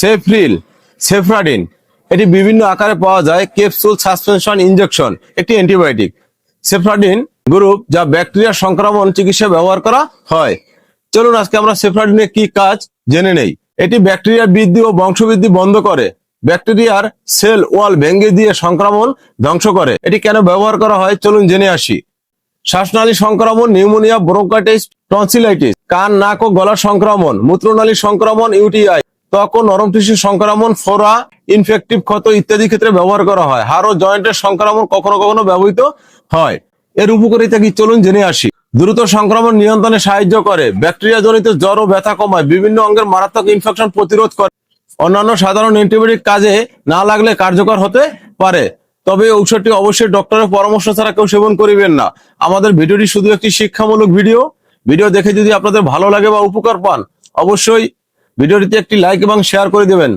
সেফরিল, cefradine. এটি বিভিন্ন আকারে পাওয়া যায় ক্যাপসুল সাসপেনশন ইনজেকশন, একটি অ্যান্টিবায়োটিক। সেফ্রাডিন গ্রুপ যা ব্যাকটেরিয়া সংক্রমণ চিকিৎসা ব্যবহার করা হয়। চলুন আজকে আমরা সেফরাডিনের কি কাজ জেনে নেই। এটি ব্যাকটেরিয়ার বৃদ্ধি ও বংশবৃদ্ধি বন্ধ করে। ব্যাকটেরিয়ার সেল ওয়াল ভেঙে দিয়ে সংক্রমণ ধ্বংস করে। এটি কেন ব্যবহার করা হয়? চলুন জেনে আসি। শ্বাসনালী সংক্রমণ, নিউমোনিয়া, ব্রোঙ্কাইটিস, টনসিলাইটিস, কান, নাক ও গলার সংক্রমণ, মূত্রনালী সংক্রমণ, ইউটিআই ত্বক ও নরম টিস্যু সংক্রমণ, ফোরা, ইনফেকটিভ ক্ষত ইত্যাদি ক্ষেত্রে ব্যবহার করা হয়। হাড় ও জয়েন্টের সংক্রমণ কখনো কখনো ব্যবহৃত হয়। এর উপকারিতা কি চলুন জেনে আসি। দ্রুত সংক্রমণ নিয়ন্ত্রণে সাহায্য করে। ব্যাকটেরিয়া জনিত জ্বর ও ব্যথা কমায়। বিভিন্ন অঙ্গের মারাত্মক ইনফেকশন প্রতিরোধ করে। অন্যান্য সাধারণ অ্যান্টিবায়োটিক কাজে না লাগলে কার্যকর হতে পারে। তবে ঔষধটি অবশ্যই ডক্টরের পরামর্শ ছাড়া কেউ সেবন করিবেন না। আমাদের ভিডিওটি শুধু একটি শিক্ষামূলক ভিডিও। ভিডিও দেখে যদি আপনাদের ভালো লাগে বা উপকার পান, অবশ্যই ভিডিওটিতে একটি লাইক এবং শেয়ার করে দেবেন।